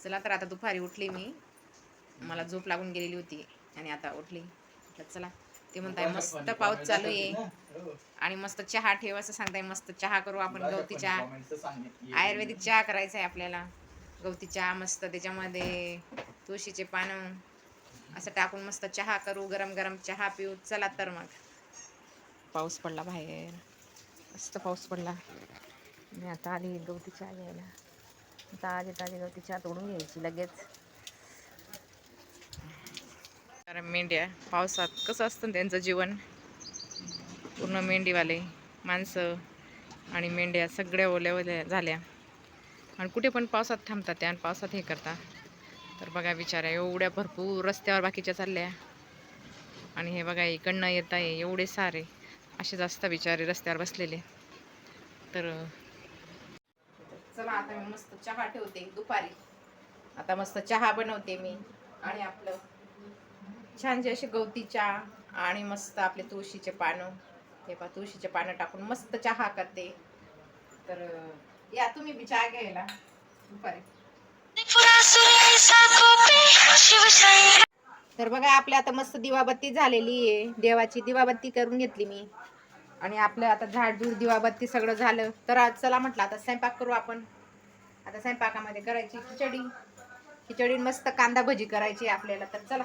चला तर आता दुपारी उठली मी. मला झोप लागून गेलेली होती आणि आता उठली. चला. ते म्हणताय मस्त पाऊस चालू आहे. आणि मस्त चहा ठेव असं सांगताय मस्त चहा करू आपण गवती चहा. आयुर्वेदिक चहा करायचा आहे आपल्याला. गवती चहा मस्त त्याच्यामध्ये तुळशीचे पानं असं टाकून मस्त चहा करू गरम गरम चहा पिऊ. चला तर मग. पाऊस पडला बाहेर. मस्त पाऊस पडला. मी आता आली गवती चहा घ्यायला. ताजे ताजे गवती चहा तोडून घ्यायची लगेच. कारण मेंढ्या पावसात कसं असतं त्यांचं जीवन? पूर्ण मेंढीवाले माणसं आणि मेंढ्या सगळ्या ओल्या ओल्या झाल्या. आणि कुठे पण पावसात थांबतात त्या आणि पावसात हे करतात. तर बघा बिचाऱ्या एवढ्या भरपूर रस्त्यावर बाकीच्या चालल्या. आणि हे बघा इकडनं येत आहे एवढे सारे. असेच असतात बिचारे रस्त्यावर बसलेले. तर चला आता मी मस्त चहा ठेवते दुपारी. आता मस्त चहा बनवते मी आणि आपलं छानशी अशी गवती चहा आणि मस्त आपले तुळशीचे पानं. हे पा तुळशीचे पानं टाकून मस्त चहा करते. तर या तुम्ही बी चहा घ्यायला दुपारी. तर बघा आपल्या आता मस्त दिवाबत्ती झालेली आहे. देवाची दिवाबत्ती करून घेतली मी. आणि आपलं आता झाडझूड दिवाबत्ती सगळं झालं. तर आज चला म्हटलं आता स्वयंपाक करू आपण. आता स्वयंपाकामध्ये करायची खिचडी. खिचडी मस्त कांदा भजी करायची आहे आपल्याला तर चला.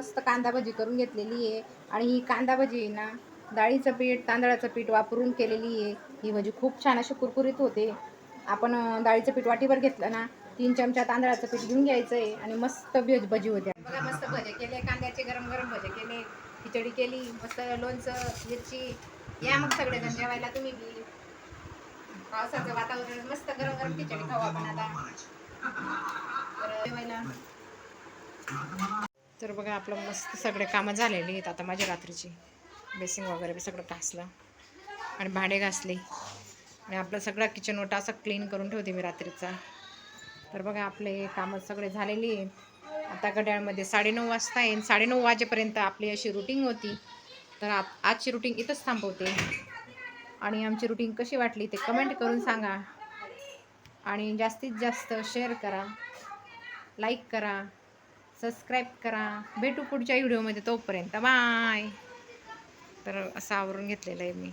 मस्त कांदा भजी करून घेतलेली आहे. आणि ही कांदा भजी आहे ना डाळीचं पीठ तांदळाचं पीठ वापरून केलेली आहे. ही भजी खूप छान अशी कुरकुरीत होते. आपण डाळीचं पीठ वाटीवर घेतलं ना तीन चमचा तांदळाचं पीठ घेऊन घ्यायचं आहे आणि मस्त भेज भजी होते बघा मस्त भजे केले कांद्याचे गरम गरम भजे केले खिचडी केली मस्त लोणचं मिरची. या मग सगळेजण जेवायला तुम्ही बी. पावसाचं वातावरण मस्त गरम गरम खिचडी खाऊ आपण आता. जेवायला. तर बघा आपलं मस्त सगळे कामं झालेली आहेत आता माझ्या रात्रीची. बेसिंग वगैरे बी सगळं घासलं आणि भांडे घासले. आणि आपलं सगळं किचन ओटा असं क्लीन करून ठेवते मी रात्रीचा. तर बघा आपले कामं सगळे झालेली आहेत. आता घड्याळमध्ये साडेनऊ वाजता येईन साडेनऊ वाजेपर्यंत आपली अशी रुटीन होती. तर आ आजची रुटीन इथंच थांबवते. आणि आमची रुटीन कशी वाटली ते कमेंट करून सांगा. आणि जास्तीत जास्त शेअर करा. लाईक करा. सबस्क्राईब करा. भेटू पुढच्या व्हिडिओमध्ये तोपर्यंत. बाय. तर असं आवरून घेतलेलं आहे मी.